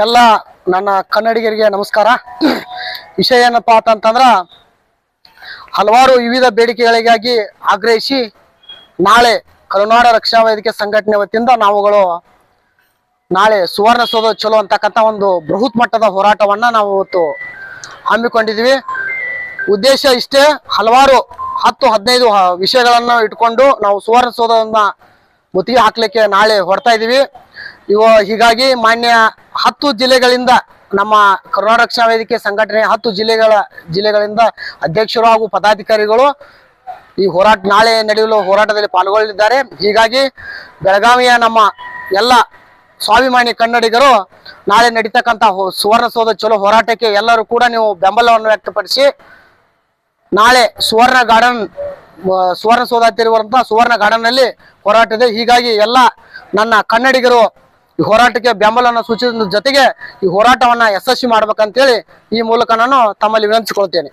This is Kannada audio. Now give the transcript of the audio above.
ಎಲ್ಲ ನನ್ನ ಕನ್ನಡಿಗರಿಗೆ ನಮಸ್ಕಾರ. ವಿಷಯ ಏನಪ್ಪಾ ಅಂತಂದ್ರ, ಹಲವಾರು ವಿವಿಧ ಬೇಡಿಕೆಗಳಿಗಾಗಿ ಆಗ್ರಹಿಸಿ ನಾಳೆ ಕರುನಾಡ ರಕ್ಷಣಾ ವೇದಿಕೆ ಸಂಘಟನೆ ವತಿಯಿಂದ ನಾವುಗಳು ನಾಳೆ ಸುವರ್ಣಸೌಧ ಚಲೋ ಅಂತಕ್ಕಂಥ ಒಂದು ಬೃಹತ್ ಮಟ್ಟದ ಹೋರಾಟವನ್ನ ನಾವು ಇವತ್ತು ಹಮ್ಮಿಕೊಂಡಿದ್ವಿ ಉದ್ದೇಶ ಇಷ್ಟೇ, ಹಲವಾರು ಹತ್ತು ಹದಿನೈದು ವಿಷಯಗಳನ್ನು ಇಟ್ಕೊಂಡು ನಾವು ಸುವರ್ಣಸೌಧವನ್ನ ಮುತ್ತಿಗೆ ಹಾಕ್ಲಿಕ್ಕೆ ನಾಳೆ ಹೊರತಾ ಇದೀವಿ. ಇವ ಹೀಗಾಗಿ ಮಾನ್ಯ ಹತ್ತು ಜಿಲ್ಲೆಗಳಿಂದ ನಮ್ಮ ಕರುಣಾ ರಕ್ಷಣಾ ವೇದಿಕೆ ಸಂಘಟನೆ ಹತ್ತು ಜಿಲ್ಲೆಗಳ ಜಿಲ್ಲೆಗಳಿಂದ ಅಧ್ಯಕ್ಷರು ಹಾಗೂ ಪದಾಧಿಕಾರಿಗಳು ಈ ಹೋರಾಟ ನಾಳೆ ನಡೆಯಲು ಹೋರಾಟದಲ್ಲಿ ಪಾಲ್ಗೊಳ್ಳಲಿದ್ದಾರೆ. ಹೀಗಾಗಿ ಬೆಳಗಾವಿಯ ನಮ್ಮ ಎಲ್ಲ ಸ್ವಾಭಿಮಾನಿ ಕನ್ನಡಿಗರು ನಾಳೆ ನಡೀತಕ್ಕಂಥ ಸುವರ್ಣ ಸುವರ್ಣಸೌಧ ಚಲೋ ಹೋರಾಟಕ್ಕೆ ಎಲ್ಲರೂ ಕೂಡ ನೀವು ಬೆಂಬಲವನ್ನು ವ್ಯಕ್ತಪಡಿಸಿ ನಾಳೆ ಸುವರ್ಣ ಗಾರ್ಡನ್ ಸುವರ್ಣ ಸುವರ್ಣಸೌಧ ಹತ್ತಿರುವಂತಹ ಸುವರ್ಣ ಗಾರ್ಡನ್ನಲ್ಲಿ ಹೋರಾಟ ಇದೆ ಹೀಗಾಗಿ ಎಲ್ಲ ನನ್ನ ಕನ್ನಡಿಗರು ಈ ಹೋರಾಟಕ್ಕೆ ಬೆಂಬಲವನ್ನು ಸೂಚಿಸಿದ ಜೊತೆಗೆ ಈ ಹೋರಾಟವನ್ನ ಯಶಸ್ವಿ ಮಾಡ್ಬೇಕಂತೇಳಿ ಈ ಮೂಲಕ ನಾನು ತಮ್ಮಲ್ಲಿ ವಿನಂತಿಸಿಕೊಳ್ತೇನೆ.